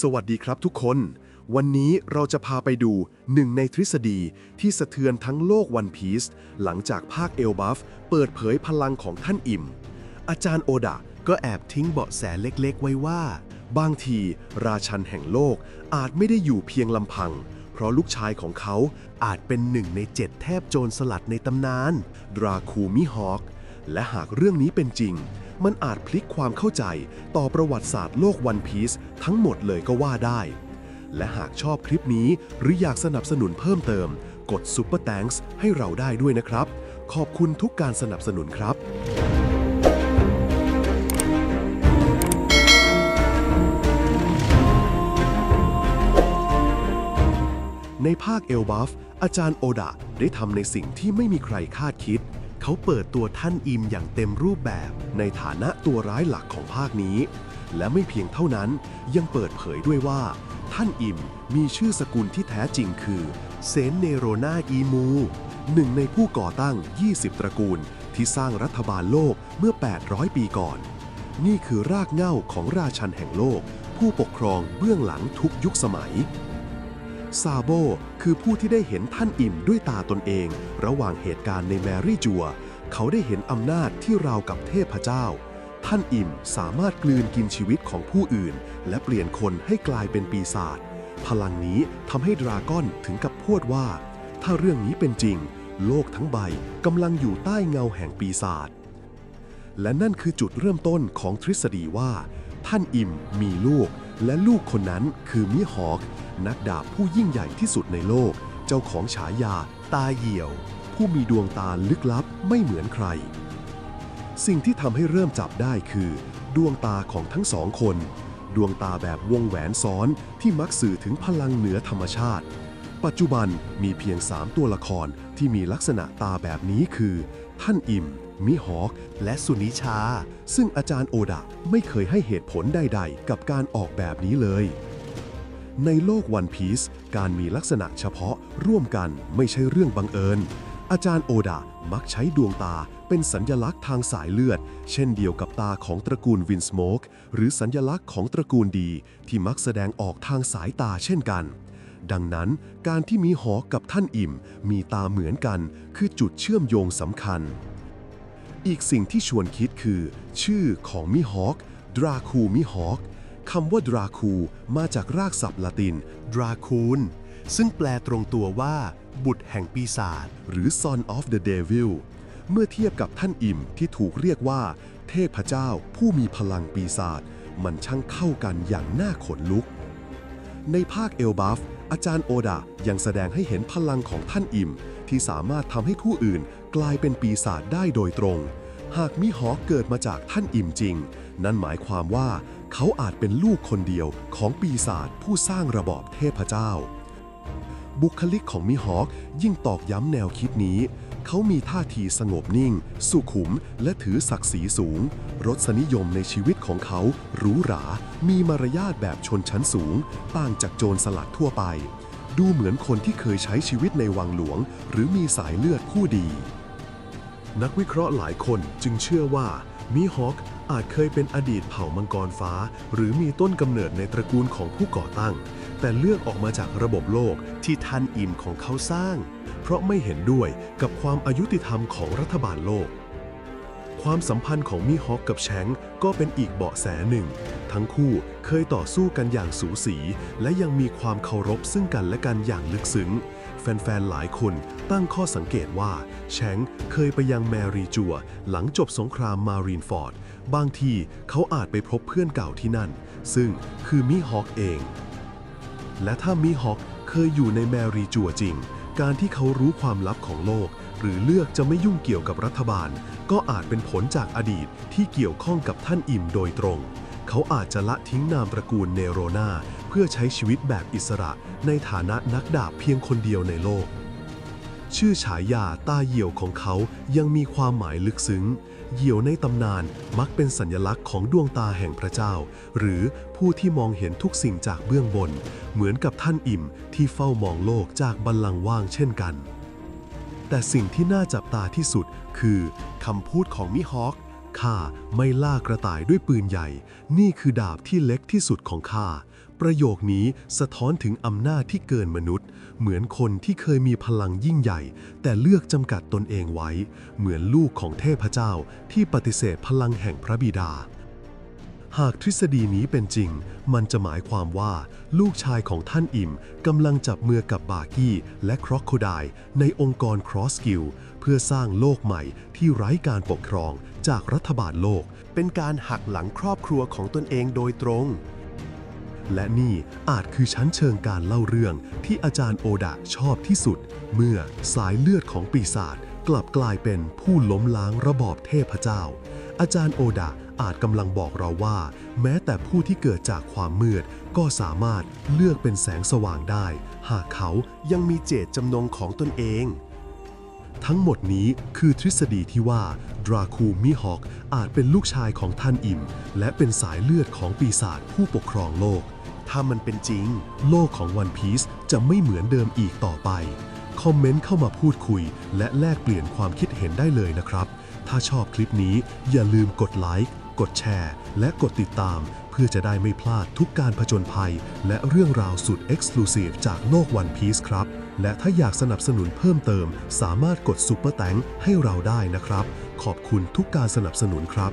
สวัสดีครับทุกคน วันนี้เราจะพาไปดูหนึ่งในทฤษฎีที่สะเทือนทั้งโลกวันพีซหลังจากภาคเอลบัฟเปิดเผยพลังของท่านอิมอาจารย์โอดะก็แอบทิ้งเบาะแสเล็กๆ ไว้ว่า บางทีราชันแห่งโลกอาจไม่ได้อยู่เพียงลำพัง เพราะลูกชายของเขาอาจเป็นหนึ่งในเจ็ดแทบโจรสลัดในตำนาน ดราคูมิฮอคและหากเรื่องนี้เป็นจริง มันอาจพลิกความเข้าใจต่อประวัติศาสตร์โลกวันพีซทั้งหมดเลยก็ว่าได้ และหากชอบคลิปนี้หรืออยากสนับสนุนเพิ่มเติม กด Super Thanks ให้เราได้ด้วยนะครับ ขอบคุณทุกการสนับสนุนครับในภาคเอลบัฟอาจารย์โอดะได้ทำในสิ่งที่ไม่มีใครคาดคิด เขาเปิดตัวท่านอิมอย่างเต็มรูปแบบในฐานะตัวร้ายหลักของภาคนี้ และไม่เพียงเท่านั้นยังเปิดเผยด้วยว่า ท่านอิมมีชื่อสกุลที่แท้จริงคือเซนเนโรนาอีมูหนึ่งในผู้ก่อตั้ง 20 ตระกูลที่สร้างรัฐบาลโลกเมื่อ 800 ปีก่อน นี่คือรากเหง้าของราชันแห่งโลก ผู้ปกครองเบื้องหลังทุกยุคสมัย ซาโบคือผู้ที่ได้เห็นท่านอิ่มด้วยตาตนเอง ระหว่างเหตุการณ์ในแมรี่จัว เขาได้เห็นอำนาจที่ราวกับเทพเจ้า ท่านอิ่มสามารถกลืนกินชีวิตของผู้อื่น และเปลี่ยนคนให้กลายเป็นปีศาจพลังนี้ทำให้ดราก้อนถึงกับพูดว่า ถ้าเรื่องนี้เป็นจริง โลกทั้งใบกำลังอยู่ใต้เงาแห่งปีศาจและนั่นคือจุดเริ่มต้นของทฤษฎีว่า ท่านอิมมีลูก และลูกคนนั้นคือมิฮอก นักดาบผู้ยิ่งใหญ่ที่สุดในโลก เจ้าของฉายา ตาเหี่ยว ผู้มีดวงตาลึกลับไม่เหมือนใคร สิ่งที่ทำให้เริ่มจับได้คือ ดวงตาของทั้งสองคน ดวงตาแบบวงแหวนซ้อนที่มักสื่อถึงพลังเหนือธรรมชาติ ปัจจุบันมีเพียง 3 ตัวละครที่มีลักษณะตาแบบนี้คือ ท่านอิมมิฮอกและสุนิชา ซึ่งอาจารย์โอดะไม่เคยให้เหตุผลใด ๆ กับการออกแบบนี้เลย ในโลกวันพีซการมีลักษณะเฉพาะร่วมกันไม่ใช่เรื่องบังเอิญ อาจารย์โอดะมักใช้ดวงตาเป็นสัญญลักษณ์ทางสายเลือด เช่นเดียวกับตาของตระกูลวินสโมกหรือสัญญลักษณ์ของตระกูลดี ที่มักแสดงออกทางสายตาเช่นกัน ดังนั้นการที่มีหอกับท่านอิ่ม มีตาเหมือนกัน คือจุดเชื่อมโยงสำคัญ อีกสิ่งที่ชวนคิดคือ ชื่อของมิฮอกดราคูมิฮอก คำว่าดราคูมาจากรากศัพท์ละตินดราคูนซึ่งแปลตรงตัวว่า บุตรแห่งปีศาจหรือ son of the devil เมื่อเทียบกับท่านอิมที่ถูกเรียกว่า เทพเจ้าผู้มีพลังปีศาจมันช่างเข้ากันอย่างน่าขนลุก ในภาคเอลบัฟอาจารย์โอดะยังแสดงให้เห็นพลังของท่านอิม ที่สามารถทำให้ผู้อื่นกลายเป็นปีศาจได้โดยตรง หากมิฮอกเกิดมาจากท่านอิมจริง นั่นหมายความว่า เขาอาจเป็นลูกคนเดียวของปีศาจผู้สร้างระบอบเทพเจ้า บุคลิกของมิฮอกยิ่งตอกย้ำแนวคิดนี้ เขามีท่าทีสงบนิ่ง สุขุม และถือศักดิ์ศรีสูง รสนิยมในชีวิตของเขาหรูหรา มีมารยาทแบบชนชั้นสูง ต่างจากโจรสลัดทั่วไป ดูเหมือนคนที่เคยใช้ชีวิตในวังหลวง หรือมีสายเลือดผู้ดี นักวิเคราะห์หลายคนจึงเชื่อว่ามิฮอก อาจเคยเป็นอดีตเผ่ามังกรฟ้า หรือมีต้นกำเนิดในตระกูลของผู้ก่อตั้ง แต่เลือกออกมาจากระบบโลกที่ท่านอิมของเขาสร้าง เพราะไม่เห็นด้วยกับความอายุติธรรมของรัฐบาลโลก ความสัมพันธ์ของมิฮอกกับแชงก็เป็นอีกเบาะแสหนึ่ง ทั้งคู่เคยต่อสู้กันอย่างสูสี และยังมีความเคารพซึ่งกันและกันอย่างลึกซึ้งแฟน ๆ หลายคนตั้งข้อสังเกตว่า แชงเคยไปยังแมรีจัว หลังจบสงครามมารีนฟอร์ด บางทีเขาอาจไปพบเพื่อนเก่าที่นั่น ซึ่งคือมิฮอกเอง และถ้ามิฮอกเคยอยู่ในแมรีจัวจริง การที่เขารู้ความลับของโลก หรือเลือกจะไม่ยุ่งเกี่ยวกับรัฐบาล ก็อาจเป็นผลจากอดีตที่เกี่ยวข้องกับท่านอิมโดยตรง เขาอาจจะละทิ้งนามตระกูลเนโรนาเพื่อใช้ชีวิตแบบอิสระในฐานะนักดาบเพียงคนเดียวในโลก ชื่อฉายาตาเหี่ยวของเขายังมีความหมายลึกซึ้ง เหยี่ยวในตำนานมักเป็นสัญลักษณ์ของดวงตาแห่งพระเจ้า หรือผู้ที่มองเห็นทุกสิ่งจากเบื้องบน เหมือนกับท่านอิ่มที่เฝ้ามองโลกจากบัลลังก์ว่างเช่นกัน แต่สิ่งที่น่าจับตาที่สุดคือคำพูดของมิฮอกข้าไม่ล่ากระต่ายด้วยปืนใหญ่ นี่คือดาบที่เล็กที่สุดของข้า ประโยคนี้สะท้อนถึงอำนาจที่เกินมนุษย์ เหมือนคนที่เคยมีพลังยิ่งใหญ่ แต่เลือกจำกัดตนเองไว้ เหมือนลูกของเทพเจ้าที่ปฏิเสธพลังแห่งพระบิดา หากทฤษฎีนี้เป็นจริง มันจะหมายความว่า ลูกชายของท่านอิมกำลังจับมือกับบากี้และครอกโคไดในองค์กรครอสกิลเพื่อสร้างโลกใหม่ที่ไร้การปกครองจากรัฐบาลโลก เป็นการหักหลังครอบครัวของตนเองโดยตรง และนี่อาจคือชั้นเชิงการเล่าเรื่องที่อาจารย์โอดะชอบที่สุด เมื่อสายเลือดของปีศาจกลับกลายเป็นผู้ล้มล้างระบอบเทพเจ้า อาจารย์โอดะอาจกำลังบอกเราว่า แม้แต่ผู้ที่เกิดจากความมืด ก็สามารถเลือกเป็นแสงสว่างได้ หากเขายังมีเจตจำนงของตนเอง ทั้งหมดนี้คือทฤษฎีที่ว่าดราคูมิฮอกอาจเป็นลูกชายของท่านอิม และเป็นสายเลือดของปีศาจผู้ปกครองโลก ถ้ามันเป็นจริง โลกของวันพีซจะไม่เหมือนเดิมอีกต่อไป คอมเมนต์เข้ามาพูดคุย และแลกเปลี่ยนความคิดเห็นได้เลยนะครับ ถ้าชอบคลิปนี้อย่าลืมกดไลค์กดแชร์ และกดติดตาม เพื่อจะได้ไม่พลาดทุกการผจญภัย และเรื่องราวสุด Exclusive จากโลกวันพีซครับ และถ้าอยากสนับสนุนเพิ่มเติม สามารถกดซุปเปอร์แตงให้เราได้นะครับ ขอบคุณทุกการสนับสนุนครับ